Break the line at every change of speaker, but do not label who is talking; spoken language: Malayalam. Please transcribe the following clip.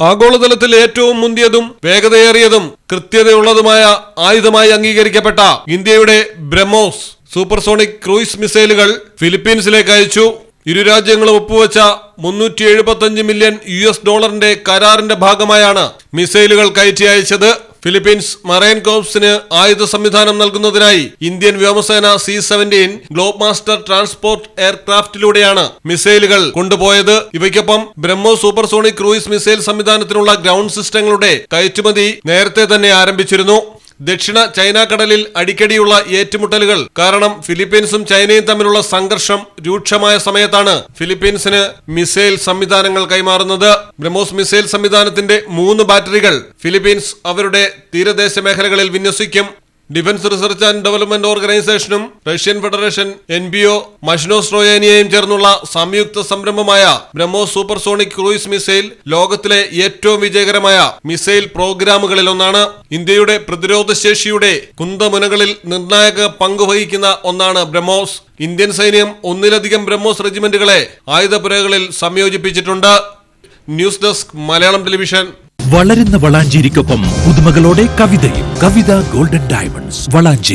ആഗോളതലത്തിൽ ഏറ്റവും മുന്തിയതും വേഗതയേറിയതും കൃത്യതയുള്ളതുമായ ആയുധമായി അംഗീകരിക്കപ്പെട്ട ഇന്ത്യയുടെ ബ്രഹ്മോസ് സൂപ്പർസോണിക് ക്രൂയിസ് മിസൈലുകൾ ഫിലിപ്പീൻസിലേക്ക് അയച്ചു. ഇരു രാജ്യങ്ങളും ഒപ്പുവെച്ച മുന്നൂറ്റി എഴുപത്തഞ്ച് മില്യൺ യു എസ് ഡോളറിന്റെ കരാറിന്റെ ഭാഗമായാണ് മിസൈലുകൾ കയറ്റി അയച്ചത്. ഫിലിപ്പീൻസ് മറൈൻ കോപ്സിന് ആയുധ സംവിധാനം നൽകുന്നതിനായി ഇന്ത്യൻ വ്യോമസേന C seventeen globe master transport എയർക്രാഫ്റ്റിലൂടെയാണ് മിസൈലുകൾ കൊണ്ടുപോയത്. ഇവയ്ക്കൊപ്പം ബ്രഹ്മോ സൂപ്പർസോണിക് ക്രൂയിസ് മിസൈൽ സംവിധാനത്തിനുള്ള ഗ്രൗണ്ട് സിസ്റ്റങ്ങളുടെ കയറ്റുമതി നേരത്തെ തന്നെ ആരംഭിച്ചിരുന്നു. ദക്ഷിണ ചൈന കടലിൽ അടിക്കടിയുള്ള ഏറ്റുമുട്ടലുകൾ. കാരണം ഫിലിപ്പീൻസും ചൈനയും തമ്മിലുള്ള സംഘർഷം രൂക്ഷമായ സമയത്താണ് ഫിലിപ്പീൻസിന് മിസൈൽ സംവിധാനങ്ങൾ കൈമാറുന്നത്. ബ്രഹ്മോസ് മിസൈൽ സംവിധാനത്തിന്റെ മൂന്ന് ബാറ്ററികൾ ഫിലിപ്പീൻസ് അവരുടെ തീരദേശ മേഖലകളിൽ വിന്യസിക്കും. ഡിഫൻസ് റിസർച്ച് ആൻഡ് ഡെവലപ്മെന്റ് ഓർഗനൈസേഷനും Russian federation N B O മഷ്നോസ്ട്രോയേനിയയും ചേർന്നുള്ള സംയുക്ത സംരംഭമായ ബ്രഹ്മോ സൂപ്പർസോണിക് ക്രൂയിസ് മിസൈൽ ലോകത്തിലെ ഏറ്റവും വിജയകരമായ മിസൈൽ പ്രോഗ്രാമുകളിൽ ഒന്നാണ് ഇന്ത്യയുടെ പ്രതിരോധ ശേഷിയുടെ കുന്തമുനകളിൽ നിർണായക പങ്കുവഹിക്കുന്ന ഒന്നാണ് ബ്രഹ്മോസ്. ഇന്ത്യൻ സൈന്യം ഒന്നിലധികം ബ്രഹ്മോസ് റെജിമെന്റുകളെ ആയുധപുരകളിൽ സംയോജിപ്പിച്ചിട്ടുണ്ട്. News desk Malayalam television.
വളരുന്ന വളാഞ്ചേരിക്കൊപ്പം പുതുമകളോടെ കവിതയും കവിത ഗോൾഡൻ ഡയമണ്ട്സ് വളാഞ്ചേരി.